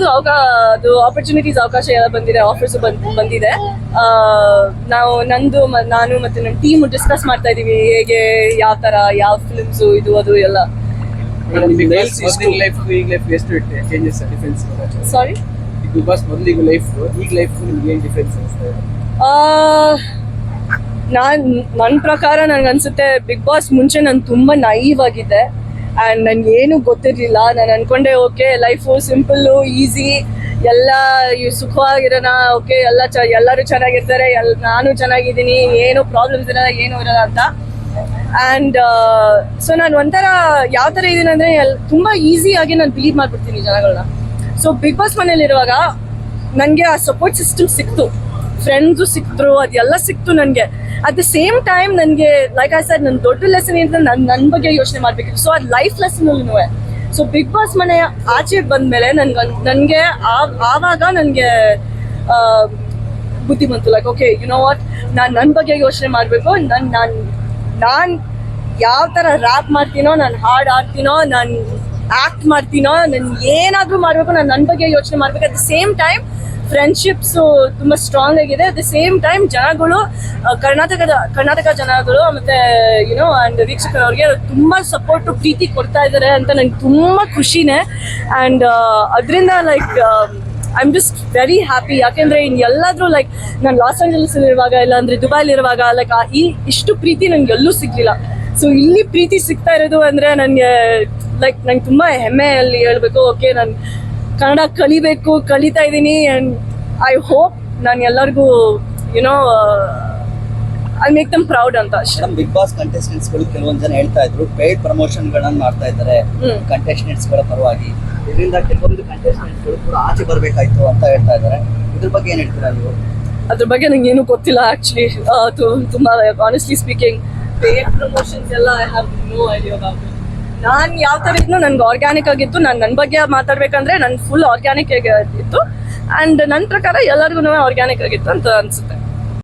ಹೌದು ಅವಕಾ ಅದು ಆಪರ್ಚುನಿಟೀಸ್ ಅವಕಾಶ ಎಲ್ಲ ಬಂದಿದೆ ಆಫರ್ಸ್ ಬಂದಿದೆ. ಆ, ನಾವು ನಂದು ನಾನು ಮತ್ತೆ ನನ್ನ ಟೀಮ್ ಡಿಸ್ಕಸ್ ಮಾಡ್ತಾ ಇದೀವಿ ಹೇಗೆ ಯಾವ ತರ ಯಾವ ಫಿಲ್ಮ್ಸ್ ಇದು ಅದು ಎಲ್ಲ. ಸಾರಿ ಮೊದಲಿಗೂ ಲೈಫ್ ಈಗ ಲೈಫ್ ನಿಮ್ಗೆ ಏನ್ ಡಿಫ್ರೆನ್ಸ್ ಅನಿಸ್ತಾ ಇದೆ ನಾನ್ ನನ್ನ ಪ್ರಕಾರ ನನ್ಗೆ ಅನ್ಸುತ್ತೆ ಬಿಗ್ ಬಾಸ್ ಮುಂಚೆ ನಾನು ತುಂಬಾ ನೈವ್ ಆಗಿದ್ದೆ ಆ್ಯಂಡ್ ನನ್ಗೆ ಏನು ಗೊತ್ತಿರಲಿಲ್ಲ. ನಾನು ಅನ್ಕೊಂಡೆ ಓಕೆ ಲೈಫು ಸಿಂಪಲ್ಲು ಈಸಿ ಎಲ್ಲ ಸುಖವಾಗಿರೋಣ. ಓಕೆ ಎಲ್ಲ ಚ, ಎಲ್ಲರೂ ಚೆನ್ನಾಗಿರ್ತಾರೆ. ಎಲ್, ನಾನು ಚೆನ್ನಾಗಿದ್ದೀನಿ. ಏನು ಪ್ರಾಬ್ಲಮ್ಸ್ ಇರಲ್ಲ ಏನು ಇರಲ್ಲ ಅಂತ. ಆ್ಯಂಡ್ ಸೊ ನಾನು ಒಂಥರ ಯಾವ ಥರ ಇದ್ದೀನಿ ಅಂದರೆ, ಎಲ್, ತುಂಬ ಈಸಿಯಾಗಿ ನಾನು ಬಿಲೀವ್ ಮಾಡಿಬಿಡ್ತೀನಿ ಜನಗಳನ್ನ ಸೊ ಬಿಗ್ ಬಾಸ್ ಮನೇಲಿರುವಾಗ ನನಗೆ ಆ ಸಪೋರ್ಟ್ ಸಿಸ್ಟಮ್ ಸಿಕ್ತು. ಫ್ರೆಂಡ್ಸು ಸಿಕ್ತರು ಅದೆಲ್ಲ ಸಿಕ್ತು ನನಗೆ. ಅಟ್ ದ ಸೇಮ್ ಟೈಮ್ ನನಗೆ ಲೈಕ್ ಆ ಸರ್ ನನ್ನ ದೊಡ್ಡ ಲೆಸನ್ ಏನಂದ್ರೆ ನನ್ನ ನನ್ನ ಬಗ್ಗೆ ಯೋಚನೆ ಮಾಡಬೇಕಿತ್ತು. ಸೊ ಅದು ಲೈಫ್ ಲೆಸನಲ್ಲೂ ಸೊ ಬಿಗ್ ಬಾಸ್ ಮನೆ ಆಚೆ ಬಂದಮೇಲೆ ನನ್ಗೆ ನನಗೆ ಆವಾಗ ನನಗೆ ಬುದ್ಧಿ ಬಂತು. Like okay you know what ನಾನು ನನ್ನ ಬಗ್ಗೆ ಯೋಚನೆ ಮಾಡಬೇಕು. ನನ್ನ ನಾನು ನಾನು ಯಾವ ಥರ ರ್ಯಾಪ್ ಮಾಡ್ತೀನೋ, ನಾನು ಹಾಡು ಆಡ್ತೀನೋ ನಾನು ಆ್ಯಕ್ಟ್ ಮಾಡ್ತೀನೋ, ನಾನು ಏನಾದರೂ ಮಾಡಬೇಕು, ನಾನು ನನ್ನ ಬಗ್ಗೆ ಯೋಚನೆ ಮಾಡಬೇಕು. At the same time friendships ತುಂಬ ಸ್ಟ್ರಾಂಗ್ ಆಗಿದೆ. ಅಟ್ ದ ಸೇಮ್ ಟೈಮ್ ಜನಗಳು ಕರ್ನಾಟಕದ, ಕರ್ನಾಟಕ ಜನಗಳು ಮತ್ತೆ ಯುನೋ ಅಂಡ್ ವೀಕ್ಷಕರವ್ರಿಗೆ ತುಂಬ ಸಪೋರ್ಟ್ ಪ್ರೀತಿ ಕೊಡ್ತಾ ಇದ್ದಾರೆ ಅಂತ ನಂಗೆ ತುಂಬ ಖುಷಿನೇ. ಅಂಡ್ ಅದರಿಂದ like I am just very happy ಯಾಕೆಂದ್ರೆ ಇನ್ ಎಲ್ಲಾದ್ರೂ ಲೈಕ್ ನಾನು ಲಾಸ್ ಏಂಜಲಸ್ ಇರುವಾಗ ಇಲ್ಲ ಅಂದ್ರೆ ದುಬೈಲಿ ಇರುವಾಗ ಲೈಕ್ ಈ ಇಷ್ಟು ಪ್ರೀತಿ ನಂಗೆ ಎಲ್ಲೂ ಸಿಗ್ಲಿಲ್ಲ. ಸೊ ಇಲ್ಲಿ ಪ್ರೀತಿ ಸಿಗ್ತಾ ಇರೋದು ಅಂದ್ರೆ ನನಗೆ ಲೈಕ್ ನಂಗೆ ತುಂಬಾ ಹೆಮ್ಮೆಯಲ್ಲಿ ಹೇಳ್ಬೇಕು ಓಕೆ ನಾನು ಕನ್ನಡ ಕಲಿಬೇಕು ಕಲಿತಾ ಇದ್ದೀನಿ ಆ್ಯಂಡ್ ಐ ಹೋಪ್ ನಾನು ಎಲ್ಲರಿಗೂ you know I make them proud ಅಂತ ಅಷ್ಟೇ. ಮೇಡಮ್ ಬಿಗ್ ಬಾಸ್ ಕಂಟೆಸ್ಟೆಂಟ್ಸ್ಗಳು ಕೆಲವೊಂದು ಜನ ಹೇಳ್ತಾ ಇದ್ರು ಪೇಯ್ಡ್ ಪ್ರಮೋಷನ್ ಗಳನ್ನ ಮಾಡ್ತಾ ಇದ್ದಾರೆ. ಕಂಟೆಸ್ಟೆಂಟ್ಸ್ಗಳ ಪರವಾಗಿ. ಇದರಿಂದ ಕೆಲವೊಂದು ಕಂಟೆಸ್ಟೆಂಟ್ಸ್ಗಳು ಕೂಡ ಆಚೆ ಬರಬೇಕಾಯ್ತು ಅಂತ ಹೇಳ್ತಾ ಇದ್ದಾರೆ. ಇದ್ರ ಬಗ್ಗೆ ಏನ್ ಹೇಳ್ತೀರಾ ನೀವು? ಅದ್ರ ಬಗ್ಗೆ ನಂಗೆ ಏನು ಗೊತ್ತಿಲ್ಲ ಆ್ಯಕ್ಚುಲಿ ತುಂಬ ಆನೆಸ್ಟ್ಲಿ ಸ್ಪೀಕಿಂಗ್ ಪೇಡ್ ಪ್ರಮೋಷನ್ಸ್ ಎಲ್ಲ I have no idea about ನಾನು ಯಾವ ಥರ ಇದ್ನು ನನ್ಗೆ ಆರ್ಗ್ಯಾನಿಕ್ ಆಗಿತ್ತು ನಾನು ನನ್ನ ಬಗ್ಗೆ ಮಾತಾಡ್ಬೇಕಂದ್ರೆ ನನ್ ಫುಲ್ ಆರ್ಗ್ಯಾನಿಕ್ ಆಗಿತ್ತು ಅಂಡ್ ನನ್ನ ಪ್ರಕಾರ ಎಲ್ಲರಿಗೂ ಆರ್ಗ್ಯಾನಿಕ್ ಆಗಿತ್ತು ಅಂತ ಅನ್ಸುತ್ತೆ.